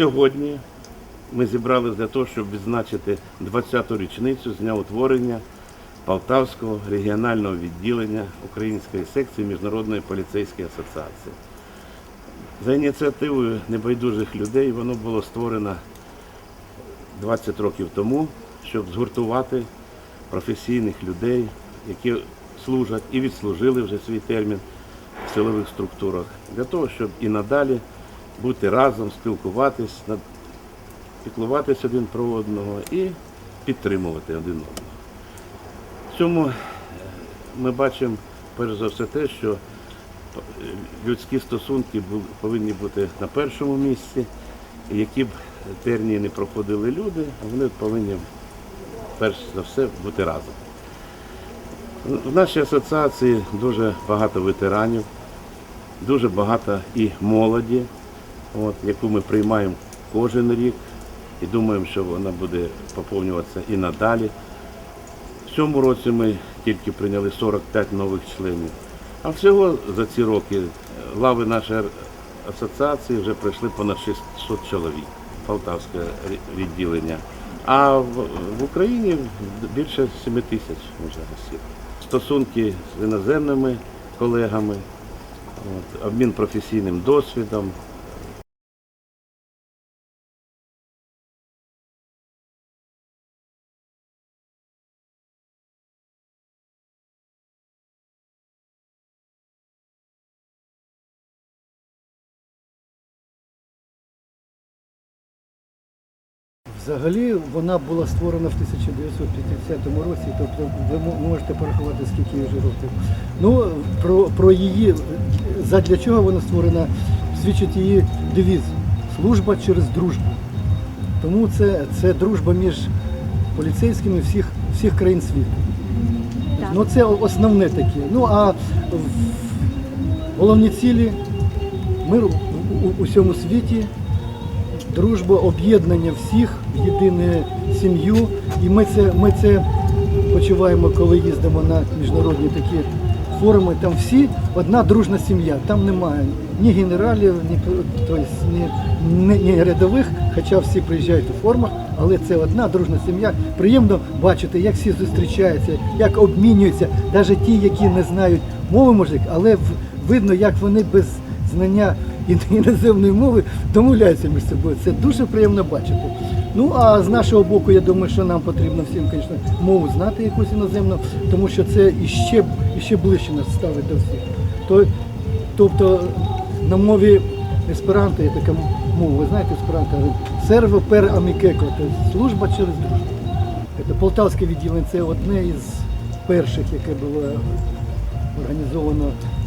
сьогодні ми зібралися для того, щоб відзначити 20-ту річницю з дня утворення Полтавського регіонального відділення Української секції Міжнародної поліцейської асоціації. За ініціативою небайдужих людей воно було створено 20 років тому, щоб згуртувати професійних людей, які служать і відслужили вже свій термін в силових структурах, для того, щоб і надалі бути разом, спілкуватись, піклуватись один про одного і підтримувати один одного. В цьому е, ми бачимо перш за все те, що е, людські стосунки повинні бути на першому місці, які б тернії не проходили люди, вони повинні перш за все бути разом. В нашій асоціації дуже багато ветеранів, дуже багато і молоді, от, яку ми приймаємо кожен рік і думаємо, що вона буде поповнюватися і надалі. В цьому році ми тільки прийняли 45 нових членів. А всього за ці роки е, лави нашої асоціації вже пройшли понад 600 чоловік, Полтавське відділення. А в, Україні більше 7 тисяч вже осіб. Стосунки з іноземними колегами, обмін професійним досвідом, Взагалі вона була створена в 1950 році, тобто ви можете порахувати, скільки їй вже років. Ну, про, про її, задля чого вона створена, свідчить її девіз Служба через дружбу. Тому це, це дружба між поліцейськими всіх, всіх країн світу. Ну це основне таке. Ну а головні цілі мир у, у, усьому світі, дружба, об'єднання всіх в єдину сім'ю. І ми це, ми це почуваємо, коли їздимо на міжнародні такі форуми. Там всі одна дружна сім'я. Там немає ні генералів, ні, тобто, ні, ні, ні рядових, хоча всі приїжджають у формах, але це одна дружна сім'я. Приємно бачити, як всі зустрічаються, як обмінюються, навіть ті, які не знають мови, може, але видно, як вони без знання іноземної мови домовляються між собою. Це дуже приємно бачити. Ну а з нашого боку, я думаю, що нам потрібно всім, звісно, мову знати якусь іноземну, тому що це іще, іще ближче нас ставить до всіх. То, тобто на мові есперанто є така мова, ви знаєте, есперанто серво пер амікеко, тобто служба через дружбу. Це Полтавське відділення це одне із перших, яке було організовано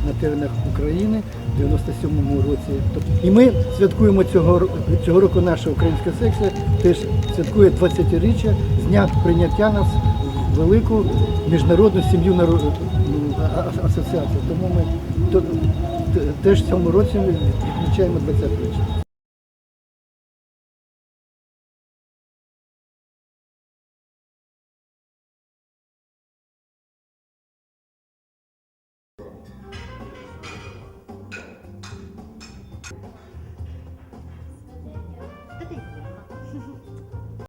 на теренах України в 97-му році. І ми святкуємо цього, цього року наша українська секція теж святкує 20-річчя з дня прийняття нас в велику міжнародну сім'ю ну, асоціацію. Тому ми теж в цьому році відмічаємо 20-річчя.